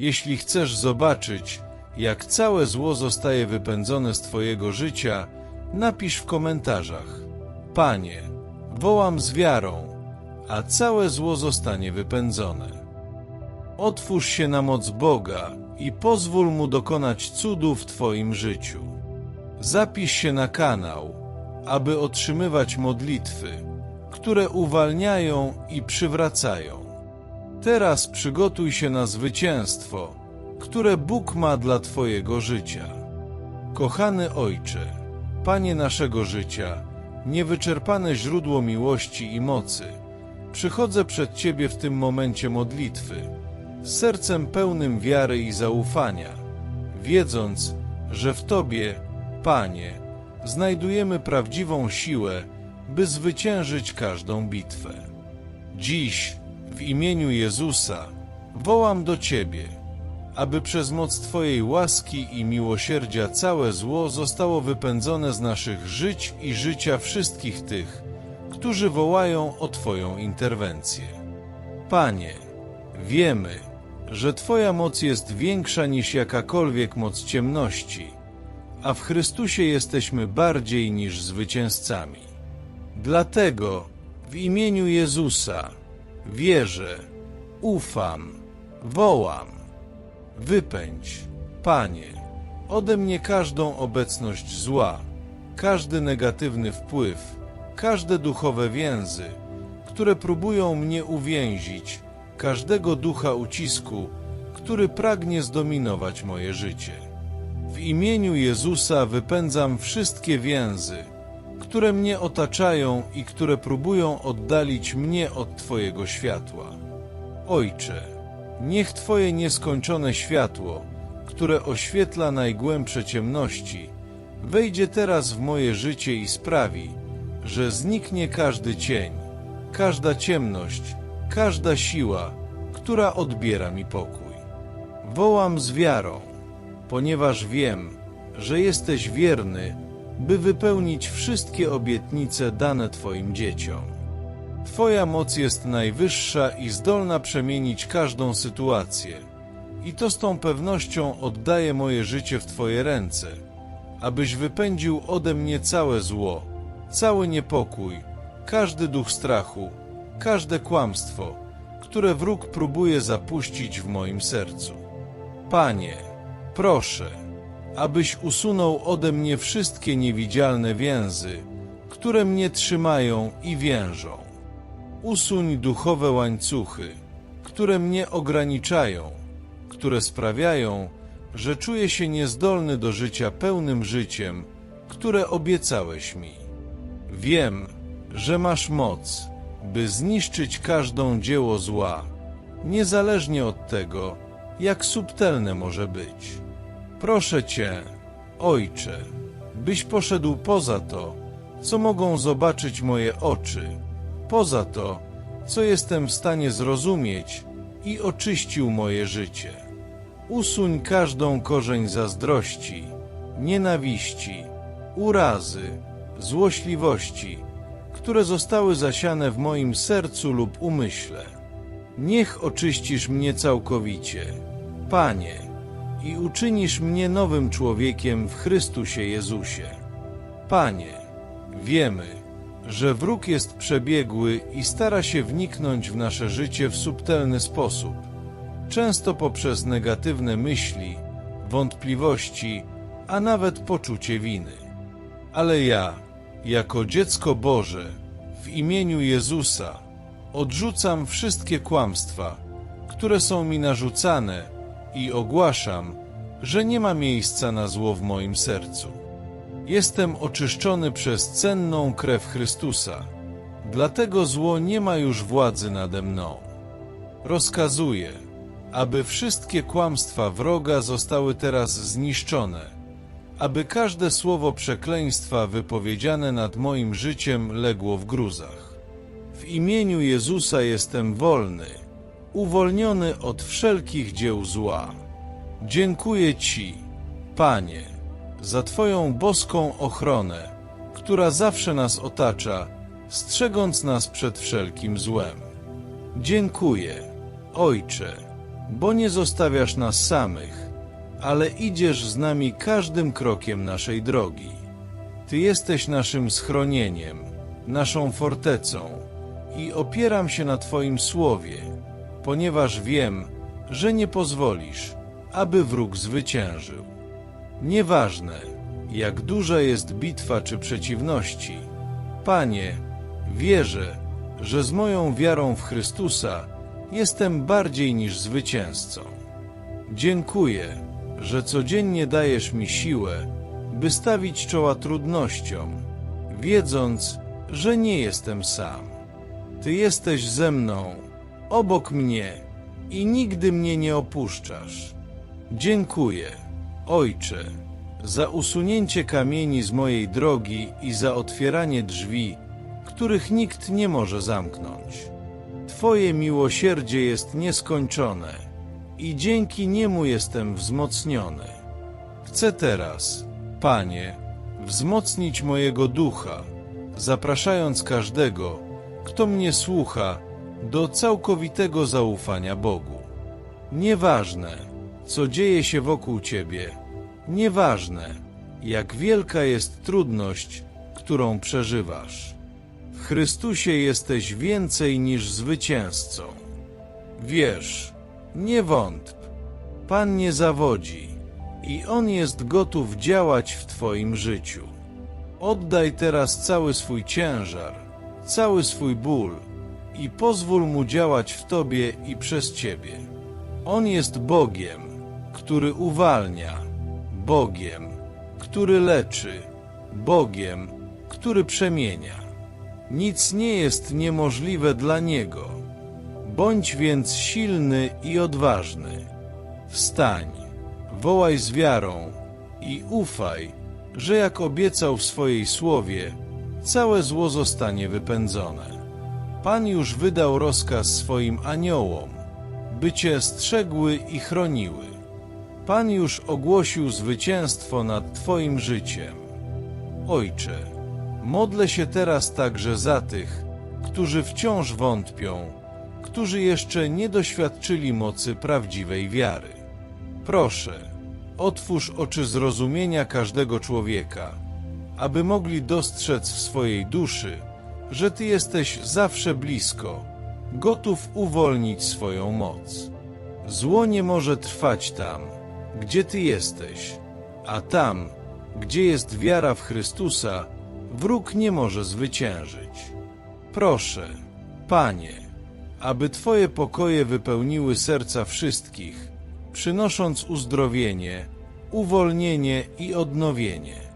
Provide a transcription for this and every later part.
Jeśli chcesz zobaczyć, jak całe zło zostaje wypędzone z Twojego życia, napisz w komentarzach: Panie, wołam z wiarą, a całe zło zostanie wypędzone. Otwórz się na moc Boga i pozwól Mu dokonać cudu w Twoim życiu. Zapisz się na kanał, aby otrzymywać modlitwy, które uwalniają i przywracają. Teraz przygotuj się na zwycięstwo, które Bóg ma dla Twojego życia. Kochany Ojcze, Panie naszego życia, niewyczerpane źródło miłości i mocy, przychodzę przed Ciebie w tym momencie modlitwy, z sercem pełnym wiary i zaufania, wiedząc, że w Tobie, Panie, znajdujemy prawdziwą siłę, by zwyciężyć każdą bitwę. Dziś, w imieniu Jezusa, wołam do Ciebie, aby przez moc Twojej łaski i miłosierdzia całe zło zostało wypędzone z naszych żyć i życia wszystkich tych, którzy wołają o Twoją interwencję. Panie, wiemy, że Twoja moc jest większa niż jakakolwiek moc ciemności, a w Chrystusie jesteśmy bardziej niż zwycięzcami. Dlatego w imieniu Jezusa wierzę, ufam, wołam. Wypędź, Panie, ode mnie każdą obecność zła, każdy negatywny wpływ, każde duchowe więzy, które próbują mnie uwięzić, każdego ducha ucisku, który pragnie zdominować moje życie. W imieniu Jezusa wypędzam wszystkie więzy, które mnie otaczają i które próbują oddalić mnie od Twojego światła. Ojcze, niech Twoje nieskończone światło, które oświetla najgłębsze ciemności, wejdzie teraz w moje życie i sprawi, że zniknie każdy cień, każda ciemność, każda siła, która odbiera mi pokój. Wołam z wiarą, ponieważ wiem, że jesteś wierny, by wypełnić wszystkie obietnice dane Twoim dzieciom. Twoja moc jest najwyższa i zdolna przemienić każdą sytuację. I to z tą pewnością oddaję moje życie w Twoje ręce, abyś wypędził ode mnie całe zło, cały niepokój, każdy duch strachu, każde kłamstwo, które wróg próbuje zapuścić w moim sercu. Panie, proszę, abyś usunął ode mnie wszystkie niewidzialne więzy, które mnie trzymają i więżą. Usuń duchowe łańcuchy, które mnie ograniczają, które sprawiają, że czuję się niezdolny do życia pełnym życiem, które obiecałeś mi. Wiem, że masz moc, by zniszczyć każdą dzieło zła, niezależnie od tego, jak subtelne może być. Proszę Cię, Ojcze, byś poszedł poza to, co mogą zobaczyć moje oczy, poza to, co jestem w stanie zrozumieć i oczyścił moje życie. Usuń każdą korzeń zazdrości, nienawiści, urazy, złośliwości, które zostały zasiane w moim sercu lub umyśle. Niech oczyścisz mnie całkowicie, Panie, i uczynisz mnie nowym człowiekiem w Chrystusie Jezusie. Panie, wiemy, że wróg jest przebiegły i stara się wniknąć w nasze życie w subtelny sposób, często poprzez negatywne myśli, wątpliwości, a nawet poczucie winy. Ale ja, jako dziecko Boże, w imieniu Jezusa, odrzucam wszystkie kłamstwa, które są mi narzucane i ogłaszam, że nie ma miejsca na zło w moim sercu. Jestem oczyszczony przez cenną krew Chrystusa, dlatego zło nie ma już władzy nade mną. Rozkazuję, aby wszystkie kłamstwa wroga zostały teraz zniszczone, aby każde słowo przekleństwa wypowiedziane nad moim życiem legło w gruzach. W imieniu Jezusa jestem wolny, uwolniony od wszelkich dzieł zła. Dziękuję Ci, Panie, za Twoją boską ochronę, która zawsze nas otacza, strzegąc nas przed wszelkim złem. Dziękuję, Ojcze, bo nie zostawiasz nas samych, ale idziesz z nami każdym krokiem naszej drogi. Ty jesteś naszym schronieniem, naszą fortecą i opieram się na Twoim słowie, ponieważ wiem, że nie pozwolisz, aby wróg zwyciężył. Nieważne, jak duża jest bitwa czy przeciwności, Panie, wierzę, że z moją wiarą w Chrystusa jestem bardziej niż zwycięzcą. Dziękuję, że codziennie dajesz mi siłę, by stawić czoła trudnościom, wiedząc, że nie jestem sam. Ty jesteś ze mną, obok mnie i nigdy mnie nie opuszczasz. Dziękuję, Ojcze, za usunięcie kamieni z mojej drogi i za otwieranie drzwi, których nikt nie może zamknąć. Twoje miłosierdzie jest nieskończone i dzięki niemu jestem wzmocniony. Chcę teraz, Panie, wzmocnić mojego ducha, zapraszając każdego, kto mnie słucha, do całkowitego zaufania Bogu. Nieważne, co dzieje się wokół Ciebie, nieważne, jak wielka jest trudność, którą przeżywasz. W Chrystusie jesteś więcej niż zwycięzcą. Wiesz, nie wątp, Pan nie zawodzi i On jest gotów działać w Twoim życiu. Oddaj teraz cały swój ciężar, cały swój ból i pozwól Mu działać w Tobie i przez Ciebie. On jest Bogiem, który uwalnia, Bogiem, który leczy, Bogiem, który przemienia. Nic nie jest niemożliwe dla Niego. Bądź więc silny i odważny. Wstań, wołaj z wiarą i ufaj, że jak obiecał w swojej słowie, całe zło zostanie wypędzone. Pan już wydał rozkaz swoim aniołom, by cię strzegły i chroniły. Pan już ogłosił zwycięstwo nad Twoim życiem. Ojcze, modlę się teraz także za tych, którzy wciąż wątpią, którzy jeszcze nie doświadczyli mocy prawdziwej wiary. Proszę, otwórz oczy zrozumienia każdego człowieka, aby mogli dostrzec w swojej duszy, że Ty jesteś zawsze blisko, gotów uwolnić swoją moc. Zło nie może trwać tam, gdzie Ty jesteś, a tam, gdzie jest wiara w Chrystusa, wróg nie może zwyciężyć. Proszę, Panie, aby Twoje pokoje wypełniły serca wszystkich, przynosząc uzdrowienie, uwolnienie i odnowienie.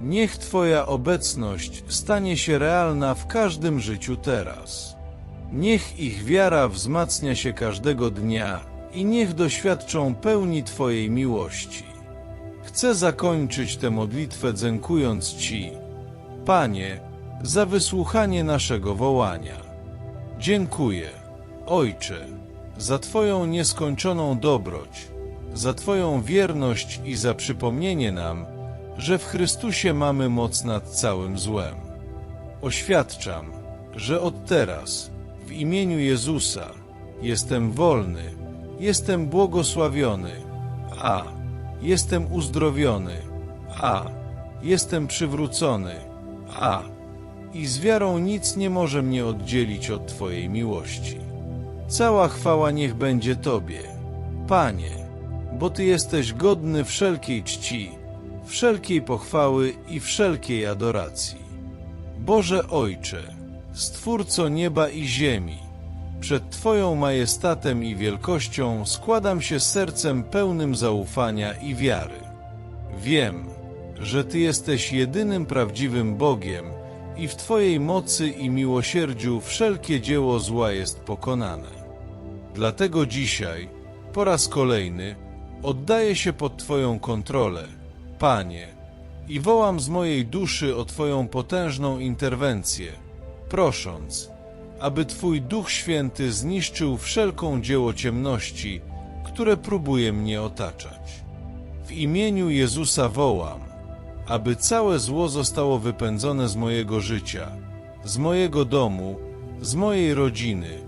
Niech Twoja obecność stanie się realna w każdym życiu teraz. Niech ich wiara wzmacnia się każdego dnia i niech doświadczą pełni Twojej miłości. Chcę zakończyć tę modlitwę dziękując Ci, Panie, za wysłuchanie naszego wołania. Dziękuję, Ojcze, za Twoją nieskończoną dobroć, za Twoją wierność i za przypomnienie nam, że w Chrystusie mamy moc nad całym złem. Oświadczam, że od teraz, w imieniu Jezusa, jestem wolny, jestem błogosławiony, a jestem uzdrowiony, a jestem przywrócony, a i z wiarą nic nie może mnie oddzielić od Twojej miłości. Cała chwała niech będzie Tobie, Panie, bo Ty jesteś godny wszelkiej czci, wszelkiej pochwały i wszelkiej adoracji. Boże Ojcze, Stwórco nieba i ziemi, przed Twoją majestatem i wielkością składam się sercem pełnym zaufania i wiary. Wiem, że Ty jesteś jedynym prawdziwym Bogiem i w Twojej mocy i miłosierdziu wszelkie dzieło zła jest pokonane. Dlatego dzisiaj, po raz kolejny, oddaję się pod Twoją kontrolę, Panie, i wołam z mojej duszy o Twoją potężną interwencję, prosząc, aby Twój Duch Święty zniszczył wszelką dzieło ciemności, które próbuje mnie otaczać. W imieniu Jezusa wołam, aby całe zło zostało wypędzone z mojego życia, z mojego domu, z mojej rodziny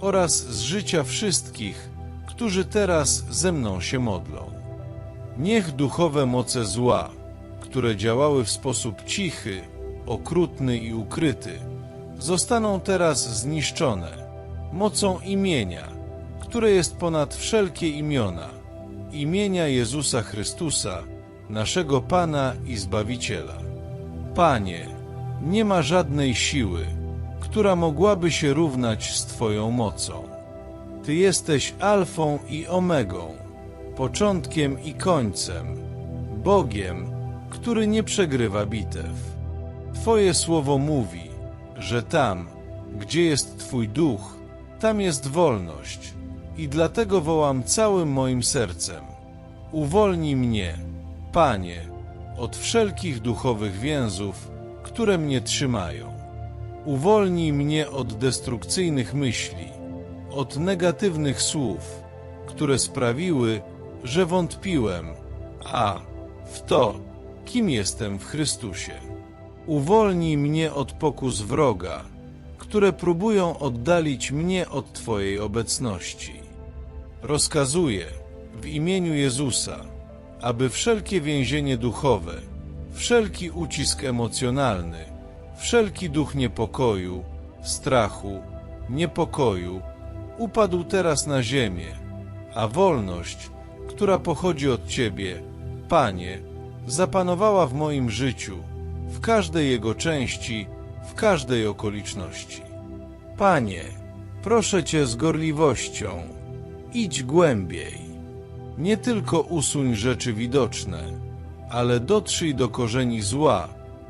oraz z życia wszystkich, którzy teraz ze mną się modlą. Niech duchowe moce zła, które działały w sposób cichy, okrutny i ukryty, zostaną teraz zniszczone mocą imienia, które jest ponad wszelkie imiona, imienia Jezusa Chrystusa, naszego Pana i Zbawiciela. Panie, nie ma żadnej siły, która mogłaby się równać z Twoją mocą. Ty jesteś Alfą i Omegą, początkiem i końcem, Bogiem, który nie przegrywa bitew. Twoje słowo mówi, że tam, gdzie jest Twój duch, tam jest wolność, i dlatego wołam całym moim sercem. Uwolnij mnie, Panie, od wszelkich duchowych więzów, które mnie trzymają. Uwolnij mnie od destrukcyjnych myśli, od negatywnych słów, które sprawiły, że wątpiłem, a w to, kim jestem w Chrystusie. Uwolnij mnie od pokus wroga, które próbują oddalić mnie od Twojej obecności. Rozkazuję w imieniu Jezusa, aby wszelkie więzienie duchowe, wszelki ucisk emocjonalny, wszelki duch niepokoju, strachu, niepokoju upadł teraz na ziemię, a wolność, która pochodzi od Ciebie, Panie, zapanowała w moim życiu, w każdej jego części, w każdej okoliczności. Panie, proszę Cię z gorliwością, idź głębiej. Nie tylko usuń rzeczy widoczne, ale dotrzyj do korzeni zła,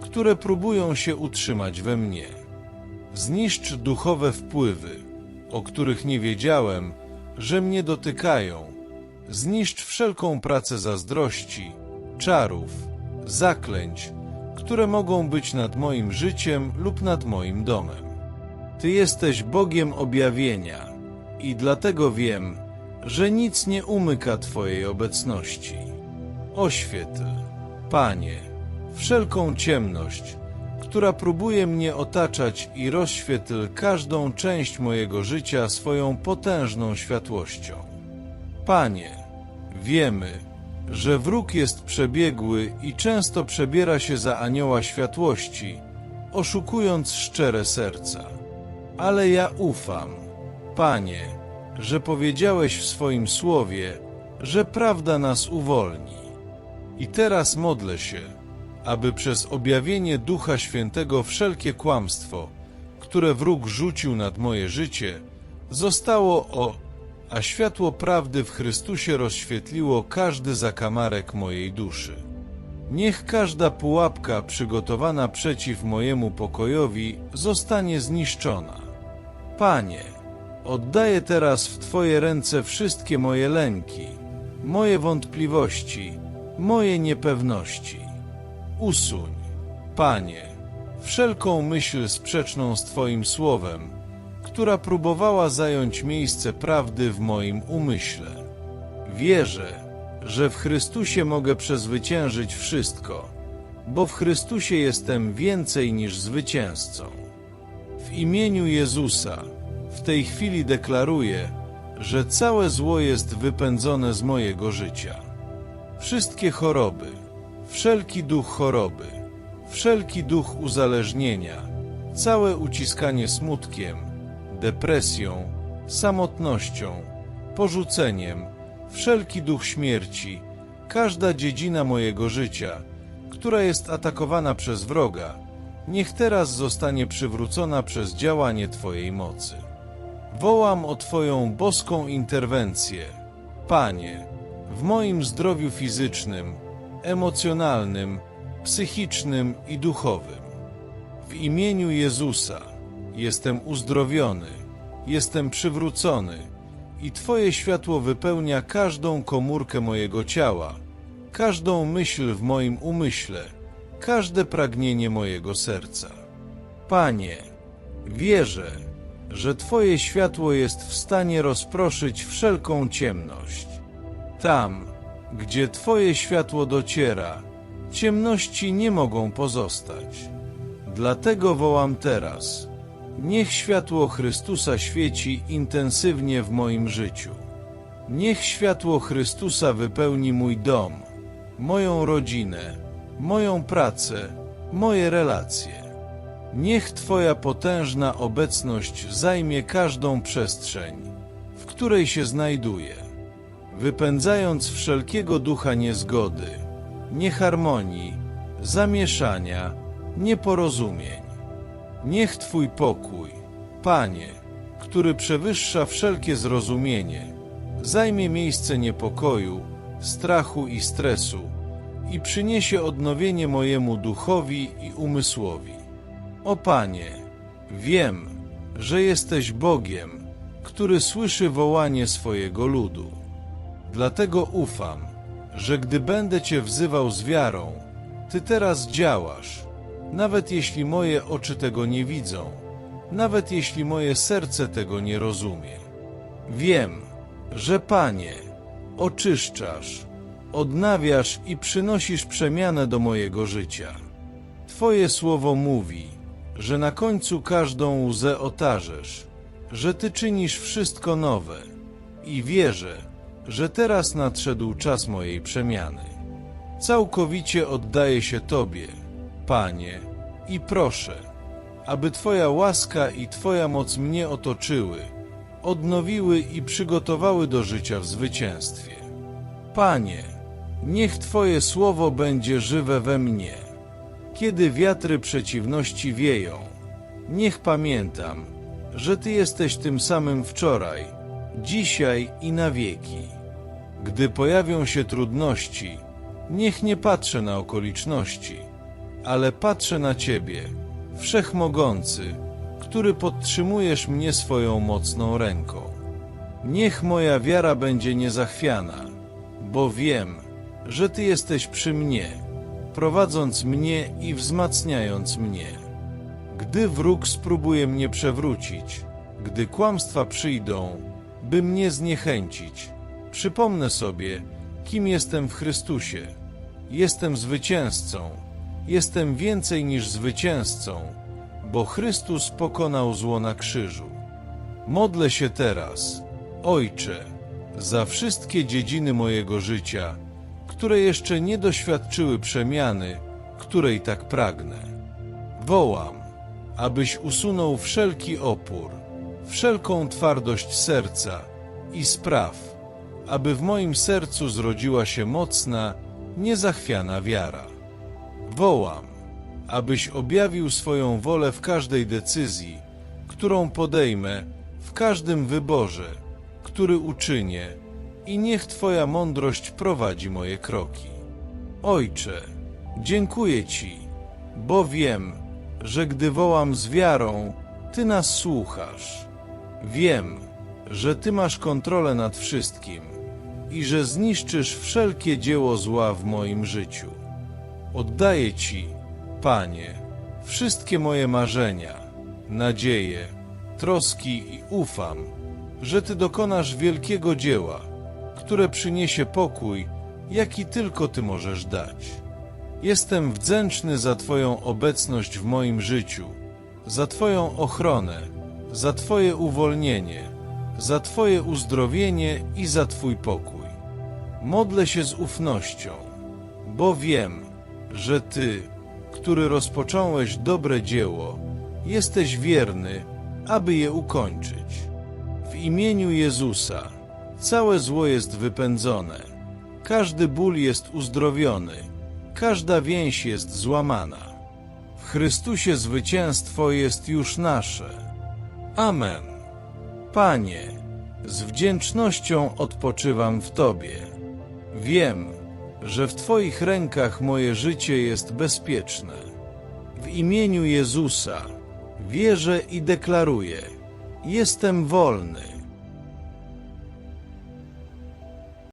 które próbują się utrzymać we mnie. Zniszcz duchowe wpływy, o których nie wiedziałem, że mnie dotykają. Zniszcz wszelką pracę zazdrości, czarów, zaklęć, które mogą być nad moim życiem lub nad moim domem. Ty jesteś Bogiem objawienia i dlatego wiem, że nic nie umyka Twojej obecności. Oświetl, Panie, wszelką ciemność, która próbuje mnie otaczać i rozświetl każdą część mojego życia swoją potężną światłością. Panie, wiemy, że wróg jest przebiegły i często przebiera się za anioła światłości, oszukując szczere serca. Ale ja ufam, Panie, że powiedziałeś w swoim słowie, że prawda nas uwolni. I teraz modlę się, aby przez objawienie Ducha Świętego wszelkie kłamstwo, które wróg rzucił nad moje życie, zostało o, a światło prawdy w Chrystusie rozświetliło każdy zakamarek mojej duszy. Niech każda pułapka przygotowana przeciw mojemu pokojowi zostanie zniszczona. Panie, oddaję teraz w Twoje ręce wszystkie moje lęki, moje wątpliwości, moje niepewności. Usuń, Panie, wszelką myśl sprzeczną z Twoim słowem, która próbowała zająć miejsce prawdy w moim umyśle. Wierzę, że w Chrystusie mogę przezwyciężyć wszystko, bo w Chrystusie jestem więcej niż zwycięzcą. W imieniu Jezusa w tej chwili deklaruję, że całe zło jest wypędzone z mojego życia. Wszystkie choroby, wszelki duch choroby, wszelki duch uzależnienia, całe uciskanie smutkiem, depresją, samotnością, porzuceniem, wszelki duch śmierci, każda dziedzina mojego życia, która jest atakowana przez wroga, niech teraz zostanie przywrócona przez działanie Twojej mocy. Wołam o Twoją boską interwencję, Panie, w moim zdrowiu fizycznym, emocjonalnym, psychicznym i duchowym. W imieniu Jezusa jestem uzdrowiony, jestem przywrócony i Twoje światło wypełnia każdą komórkę mojego ciała, każdą myśl w moim umyśle, każde pragnienie mojego serca. Panie, wierzę, że Twoje światło jest w stanie rozproszyć wszelką ciemność. Tam, gdzie Twoje światło dociera, ciemności nie mogą pozostać. Dlatego wołam teraz. Niech światło Chrystusa świeci intensywnie w moim życiu. Niech światło Chrystusa wypełni mój dom, moją rodzinę, moją pracę, moje relacje. Niech Twoja potężna obecność zajmie każdą przestrzeń, w której się znajduję, wypędzając wszelkiego ducha niezgody, nieharmonii, zamieszania, nieporozumień. Niech Twój pokój, Panie, który przewyższa wszelkie zrozumienie, zajmie miejsce niepokoju, strachu i stresu i przyniesie odnowienie mojemu duchowi i umysłowi. O Panie, wiem, że jesteś Bogiem, który słyszy wołanie swojego ludu. Dlatego ufam, że gdy będę Cię wzywał z wiarą, Ty teraz działasz, nawet jeśli moje oczy tego nie widzą, nawet jeśli moje serce tego nie rozumie. Wiem, że Panie, oczyszczasz, odnawiasz i przynosisz przemianę do mojego życia. Twoje słowo mówi, że na końcu każdą łzę otarzesz, że Ty czynisz wszystko nowe i wierzę, że teraz nadszedł czas mojej przemiany. Całkowicie oddaję się Tobie, Panie, i proszę, aby Twoja łaska i Twoja moc mnie otoczyły, odnowiły i przygotowały do życia w zwycięstwie. Panie, niech Twoje słowo będzie żywe we mnie. Kiedy wiatry przeciwności wieją, niech pamiętam, że Ty jesteś tym samym wczoraj, dzisiaj i na wieki. Gdy pojawią się trudności, niech nie patrzę na okoliczności, ale patrzę na Ciebie, Wszechmogący, który podtrzymujesz mnie swoją mocną ręką. Niech moja wiara będzie niezachwiana, bo wiem, że Ty jesteś przy mnie, prowadząc mnie i wzmacniając mnie. Gdy wróg spróbuje mnie przewrócić, gdy kłamstwa przyjdą, by mnie zniechęcić, przypomnę sobie, kim jestem w Chrystusie. Jestem zwycięzcą, jestem więcej niż zwycięzcą, bo Chrystus pokonał zło na krzyżu. Modlę się teraz, Ojcze, za wszystkie dziedziny mojego życia, które jeszcze nie doświadczyły przemiany, której tak pragnę. Wołam, abyś usunął wszelki opór, wszelką twardość serca i spraw, aby w moim sercu zrodziła się mocna, niezachwiana wiara. Wołam, abyś objawił swoją wolę w każdej decyzji, którą podejmę, w każdym wyborze, który uczynię, i niech Twoja mądrość prowadzi moje kroki. Ojcze, dziękuję Ci, bo wiem, że gdy wołam z wiarą, Ty nas słuchasz. Wiem, że Ty masz kontrolę nad wszystkim i że zniszczysz wszelkie dzieło zła w moim życiu. Oddaję Ci, Panie, wszystkie moje marzenia, nadzieje, troski i ufam, że Ty dokonasz wielkiego dzieła, które przyniesie pokój, jaki tylko Ty możesz dać. Jestem wdzięczny za Twoją obecność w moim życiu, za Twoją ochronę, za Twoje uwolnienie, za Twoje uzdrowienie i za Twój pokój. Modlę się z ufnością, bo wiem, że Ty, który rozpocząłeś dobre dzieło, jesteś wierny, aby je ukończyć. W imieniu Jezusa całe zło jest wypędzone, każdy ból jest uzdrowiony, każda więź jest złamana. W Chrystusie zwycięstwo jest już nasze. Amen. Panie, z wdzięcznością odpoczywam w Tobie. Wiem, że w Twoich rękach moje życie jest bezpieczne. W imieniu Jezusa wierzę i deklaruję: Jestem wolny.